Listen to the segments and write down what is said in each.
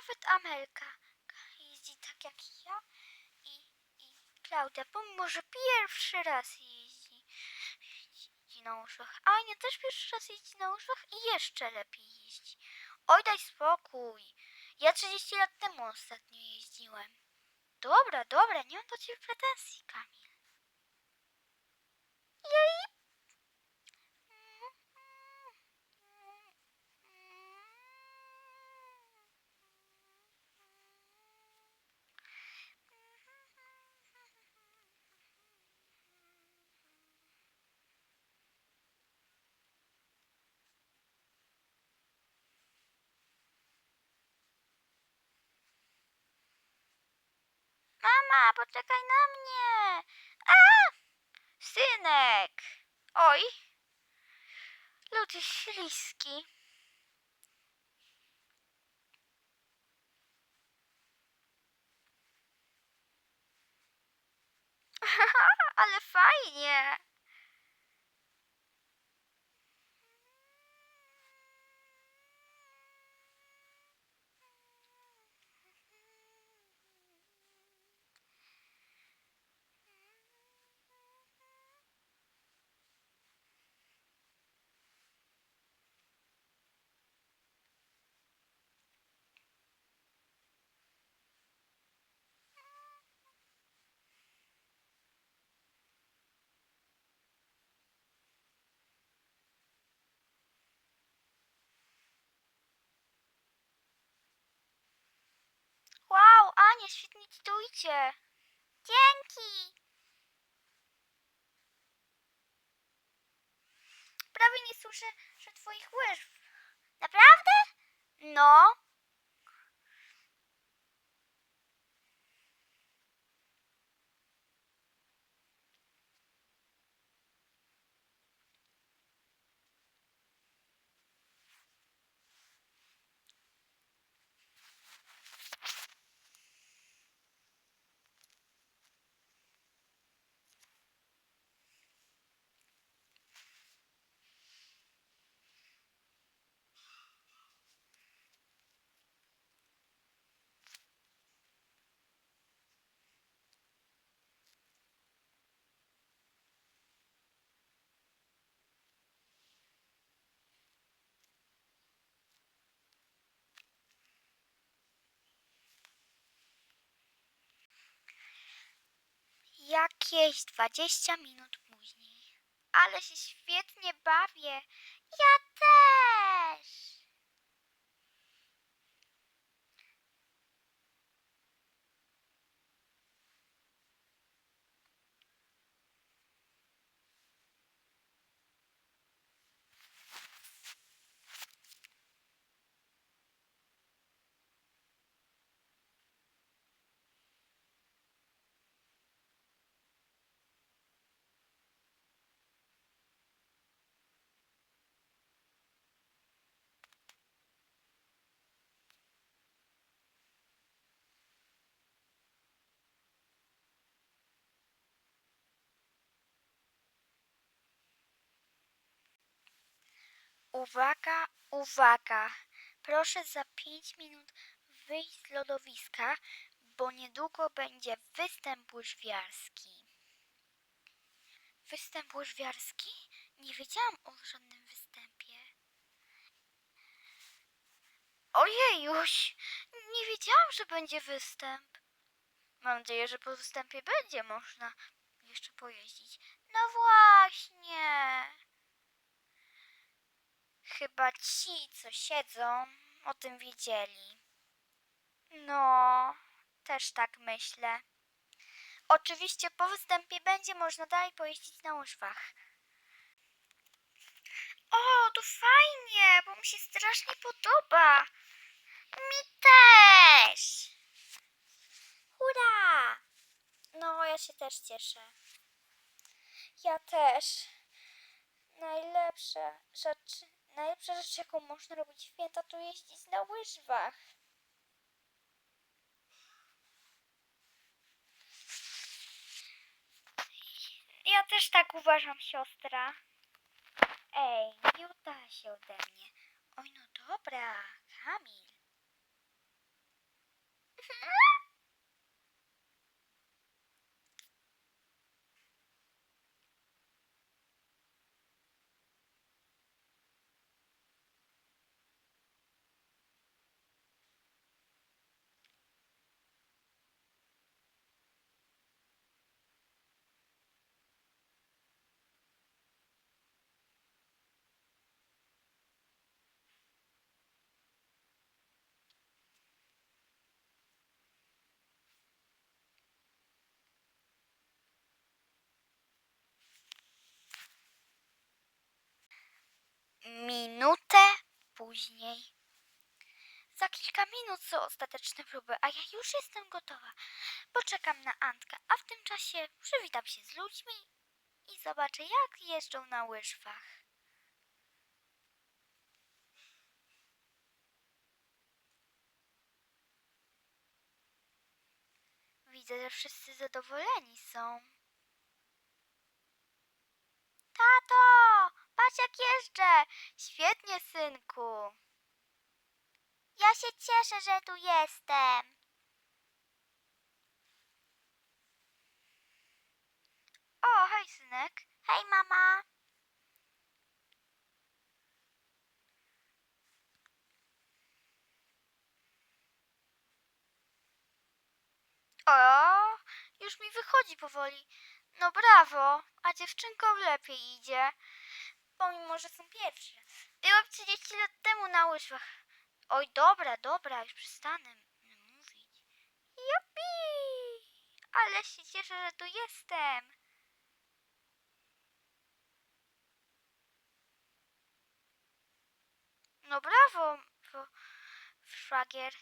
nawet Amelka jeździ tak jak ja i, i Klaudia, pomimo, że pierwszy raz jeździ, jeździ na. A Ania też pierwszy raz jeździ na łyżwach i jeszcze lepiej jeździ. Oj, daj spokój. Ja 30 lat temu ostatnio jeździłem. Dobra, dobra, nie mam do ciebie pretensji, Kamil. Jej. Mama, poczekaj na mnie. A! Synek. Oj. Lód jest śliski. Ale fajnie. Ania, świetnie ci tu idzie. Dzięki. Prawie nie słyszę, że twoich łyżw. Naprawdę? No. Jakieś 20 minut później. Ale się świetnie bawię. Ja też. Uwaga, uwaga. Proszę za 5 minut wyjść z lodowiska, bo niedługo będzie występ łyżwiarski. Występ łyżwiarski? Nie wiedziałam o żadnym występie. Ojejuś, nie wiedziałam, że będzie występ. Mam nadzieję, że po występie będzie można jeszcze pojeździć. No właśnie. Chyba ci, co siedzą, o tym wiedzieli. No, też tak myślę. Oczywiście po występie będzie można dalej pojeździć na łyżwach. O, to fajnie, bo mi się strasznie podoba. Mi też. Hurra! No, ja się też cieszę. Ja też. Najlepsza rzecz, najlepsza rzecz, jaką można robić w święta, to jeździć na łyżwach. Ja też tak uważam, siostra. Ej, nie oddala się ode mnie. Oj, no dobra, Kamil. później. Za kilka minut są ostateczne próby, a ja już jestem gotowa. Poczekam na Antkę, a w tym czasie przywitam się z ludźmi i zobaczę, jak jeżdżą na łyżwach. Widzę, że wszyscy zadowoleni są. Tato, patrz jak. Świetnie, synku. Ja się cieszę, że tu jestem. O, hej, synek. Hej, mama. O, już mi wychodzi powoli. No brawo, a dziewczynkom lepiej idzie. Pomimo, że są pierwsze. Byłam 30 lat temu na łyżwach. Oj, dobra, dobra, już przestanę mówić. Jupi! Ale się cieszę, że tu jestem. No brawo, szwagier.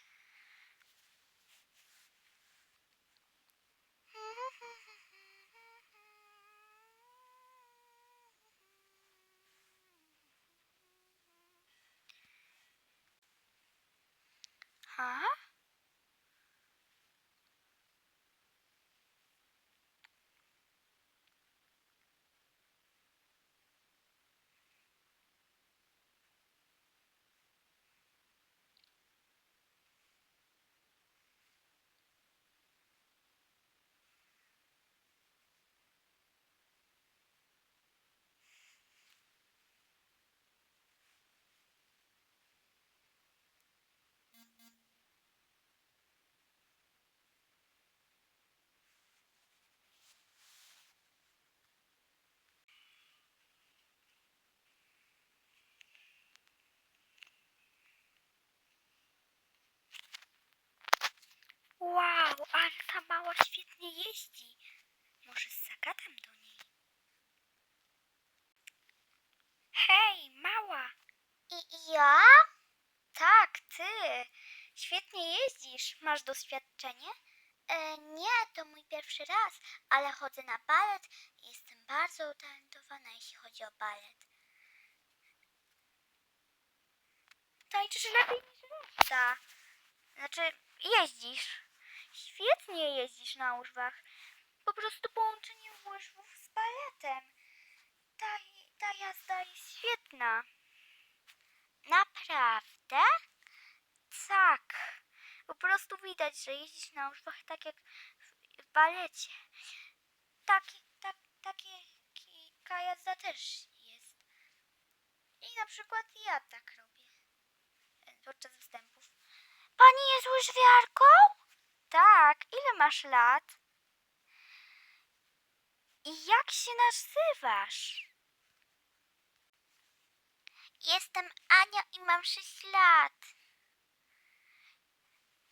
Wow, ale ta mała świetnie jeździ. Może zagadam do niej. Hej, mała. I ja? Tak, ty. Świetnie jeździsz. Masz doświadczenie? E, nie, to mój pierwszy raz, ale chodzę na balet i jestem bardzo utalentowana, jeśli chodzi o balet. Tańczysz lepiej niż reszta. Znaczy, jeździsz. Świetnie jeździsz na łyżwach. Po prostu połączenie łyżwów z baletem. Ta, ta jazda jest świetna. Naprawdę? Tak. Po prostu widać, że jeździsz na łyżwach tak jak w, balecie. Taki, tak, takie taka jazda też jest. I na przykład ja tak robię podczas występów. Pani jest łyżwiarką? Tak. Ile masz lat? I jak się nazywasz? Jestem Ania i mam 6 lat.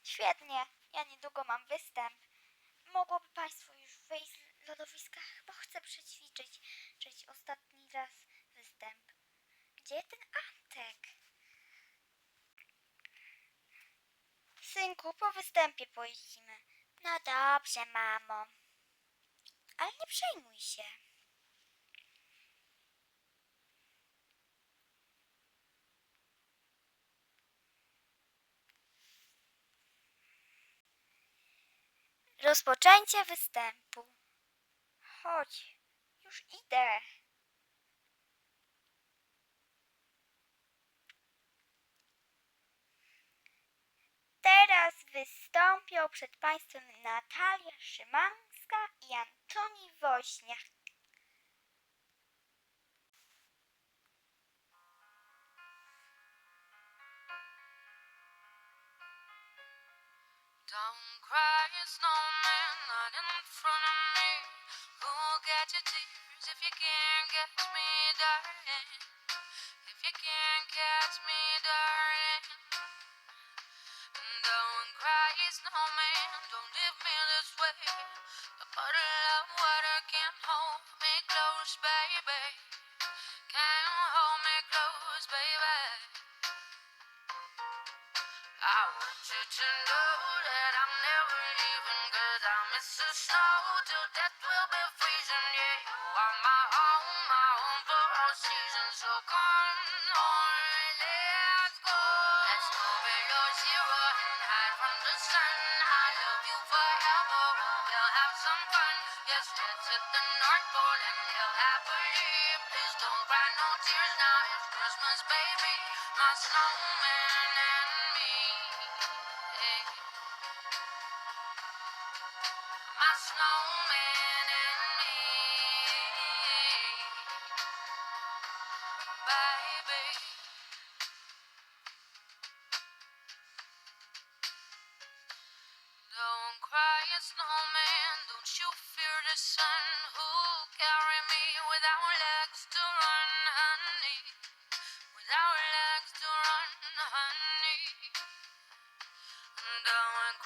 Świetnie. Ja niedługo mam występ. Mogłoby Państwo już wyjść z lodowiska, bo chcę przećwiczyć czyć ostatni raz występ. Gdzie ten Antek? Synku, po występie pojeździmy. No dobrze, mamo. Ale nie przejmuj się. Rozpoczęcie występu. Chodź, już idę. Wystąpią przed Państwem Natalia Szymańska i Antoni Woźniak. Don't cry, snowman, not in front of me. Who'll get your tears if you can't catch me,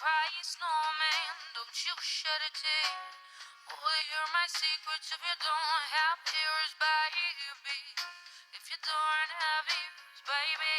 Cry, snowman. Don't you shed a tear. Oh, you're my secrets if you don't have ears, baby. If you don't have ears, baby.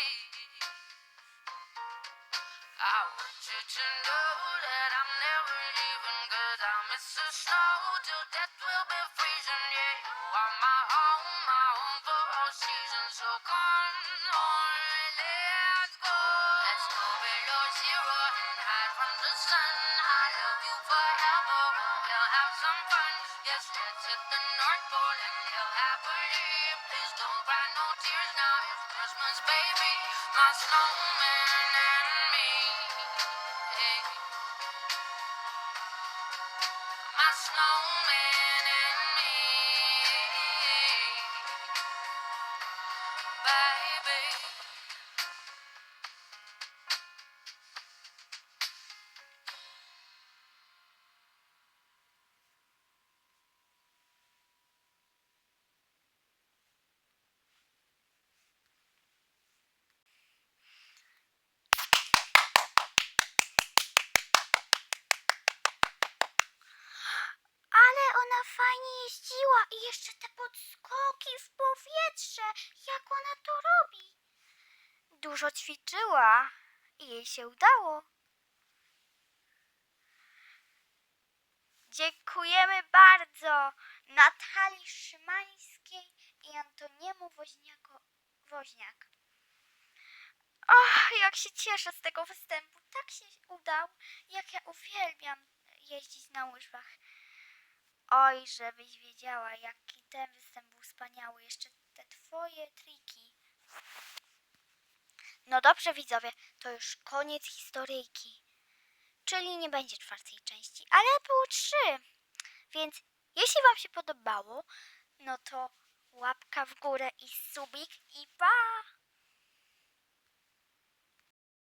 Baby jeździła i jeszcze te podskoki w powietrze. Jak ona to robi? Dużo ćwiczyła i jej się udało. Dziękujemy bardzo Natalii Szymańskiej i Antoniemu Woźniako, Woźniak. Och, jak się cieszę z tego występu. Tak się udał, jak ja uwielbiam jeździć na łyżwach. Oj, żebyś wiedziała, jaki ten występ był wspaniały. Jeszcze te twoje triki. No dobrze, widzowie, to już koniec historyjki. Czyli nie będzie czwartej części, ale było trzy. Więc jeśli wam się podobało, no to łapka w górę i subik i pa!